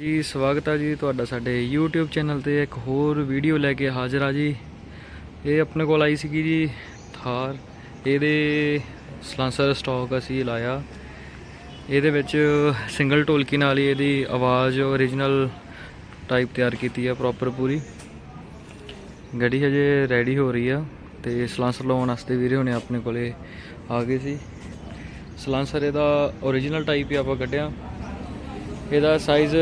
ਜੀ, ਸਵਾਗਤ ਆ ਜੀ ਤੁਹਾਡਾ ਸਾਡੇ YouTube ਚੈਨਲ ਤੇ ਇੱਕ ਹੋਰ ਵੀਡੀਓ ਲੈ ਕੇ ਹਾਜ਼ਰ ਆ ਜੀ। ਇਹ ਆਪਣੇ ਕੋਲ ਆਈ ਸੀਗੀ ਜੀ ਥਾਰ। ਇਹਦੇ ਸਲਾਂਸਰ ਸਟਾਕ ਅਸੀਂ ਲਾਇਆ। ਇਹਦੇ ਵਿੱਚ ਸਿੰਗਲ ਢੋਲਕੀ ਨਾਲ ਹੀ ਇਹਦੀ ਆਵਾਜ਼ ਓਰੀਜਨਲ ਟਾਈਪ ਤਿਆਰ ਕੀਤੀ ਆ ਪ੍ਰੋਪਰ ਪੂਰੀ। ਗੱਡੀ ਹਜੇ ਰੈਡੀ ਹੋ ਰਹੀ ਆ ਤੇ ਸਲਾਂਸਰ ਲਾਉਣ ਵਾਸਤੇ ਵੀਰੇ ਹੁਣੇ ਆਪਣੇ ਕੋਲੇ ਆ ਗਏ ਸੀ। ਸਲਾਂਸਰ ਇਹਦਾ ਓਰੀਜਨਲ ਟਾਈਪ ਹੀ ਆਪਾਂ ਕੱਢਿਆ। ਇਹਦਾ ਸਾਈਜ਼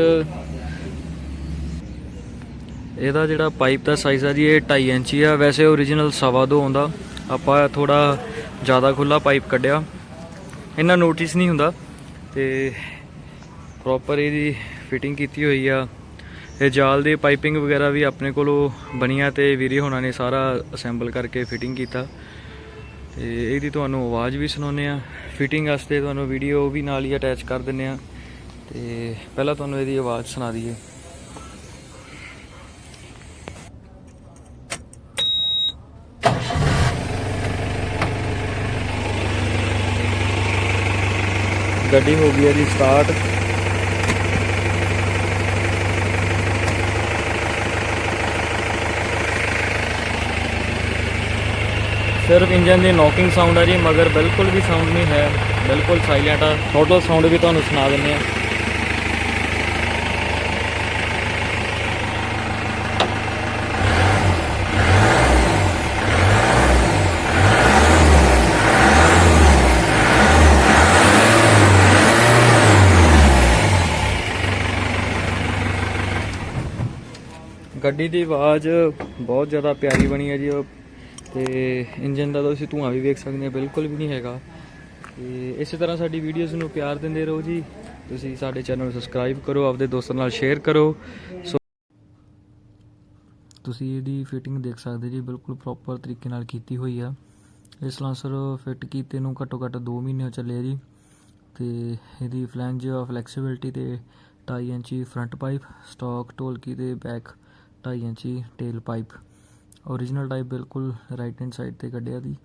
ਇਹਦਾ ਜਿਹੜਾ ਪਾਈਪ ਦਾ ਸਾਈਜ਼ ਆ ਜੀ, ਇਹ 2.5 ਇੰਚੀ ਆ। ਵੈਸੇ origignal ਸਵਾ ਦੋ ਹੁੰਦਾ ਆਪਾਂ ਥੋੜਾ ਜ਼ਿਆਦਾ ਖੁੱਲਾ ਪਾਈਪ ਕੱਢਿਆ। ਇਹਨਾਂ ਨੋਟਿਸ ਨਹੀਂ ਹੁੰਦਾ। ਤੇ ਪ੍ਰੋਪਰ ਇਹਦੀ ਫਿਟਿੰਗ ਕੀਤੀ ਹੋਈ ਆ। ਇਹ ਜਾਲ ਦੀ ਪਾਈਪਿੰਗ ਵਗੈਰਾ ਵੀ ਆਪਣੇ ਕੋਲੋਂ ਬਣੀਆਂ ਤੇ ਵੀਰੇ ਹੋਣਾ ਨੇ ਸਾਰਾ ਅਸੈਂਬਲ ਕਰਕੇ ਫਿਟਿੰਗ ਕੀਤਾ। ਤੇ ਇਹਦੀ ਤੁਹਾਨੂੰ ਆਵਾਜ਼ ਵੀ ਸੁਣਾਉਂਦੇ ਆ। ਫਿਟਿੰਗ ਵਾਸਤੇ ਤੁਹਾਨੂੰ ਵੀਡੀਓ ਵੀ ਨਾਲ ਹੀ ਅਟੈਚ ਕਰ ਦਿੰਨੇ ਆ। ਤੇ ਪਹਿਲਾਂ ਤੁਹਾਨੂੰ ਇਹਦੀ ਆਵਾਜ਼ ਸੁਣਾ ਦਈਏ। ਗੱਡੀ ਹੋ ਗਈ ਹੈ ਜੀ ਸਟਾਰਟ ਸਿਰਫ ਇੰਜਨ ਦੀ ਨੌਕਿੰਗ ਸਾਊਂਡ ਆ ਜੀ, ਮਗਰ ਬਿਲਕੁਲ ਵੀ ਸਾਊਂਡ ਨਹੀਂ ਹੈ, ਬਿਲਕੁਲ ਸਾਇਲੈਂਟ ਆ। ਟੋਟਲ ਸਾਊਂਡ ਵੀ ਤੁਹਾਨੂੰ ਸੁਣਾ ਦਿੰਦੇ ਆ। ਗੱਡੀ ਦੀ ਆਵਾਜ਼ ਬਹੁਤ ਜ਼ਿਆਦਾ ਪਿਆਰੀ ਬਣੀ ਹੈ ਜੀ ਉਹ। ਤੇ ਇੰਜਨ ਦਾ ਤੁਸੀਂ ਧੂਆਂ ਵੀ ਵੇਖ ਸਕਦੇ ਹੋ, ਬਿਲਕੁਲ ਵੀ ਨਹੀਂ ਹੈਗਾ। ਤੇ ਇਸੇ ਤਰ੍ਹਾਂ ਸਾਡੀ ਵੀਡੀਓਜ਼ ਨੂੰ ਪਿਆਰ ਦਿੰਦੇ ਰਹੋ ਜੀ। ਤੁਸੀਂ ਸਾਡੇ ਚੈਨਲ ਨੂੰ ਸਬਸਕ੍ਰਾਈਬ ਕਰੋ, ਆਪਦੇ ਦੋਸਤਾਂ ਨਾਲ ਸ਼ੇਅਰ ਕਰੋ। ਸੋ ਤੁਸੀਂ ਇਹਦੀ ਫਿਟਿੰਗ ਦੇਖ ਸਕਦੇ ਜੀ, ਬਿਲਕੁਲ ਪ੍ਰੋਪਰ ਤਰੀਕੇ ਨਾਲ ਕੀਤੀ ਹੋਈ ਆ। ਇਹ ਸਲਾਂਸਰ ਫਿੱਟ ਕੀਤੇ ਨੂੰ ਘੱਟੋ ਘੱਟ 2 ਮਹੀਨੇ ਚੱਲੇ ਜੀ। ਤੇ ਇਹਦੀ ਫਲੈਂਜ ਫਲੈਕਸੀਬਿਲਟੀ ਤੇ 2.5 ਇੰਚੀ ਫਰੰਟ ਪਾਈਪ ਸਟਾਕ ਢੋਲਕੀ ਤੇ ਬੈਕ 2.5 ਇੰਚੀ ਟੇਲ ਪਾਈਪ origignal ਟਾਈਪ ਬਿਲਕੁਲ ਰਾਈਟ ਹੈਂਡ ਸਾਈਡ ਤੇ ਕੱਢਿਆ ਦੀ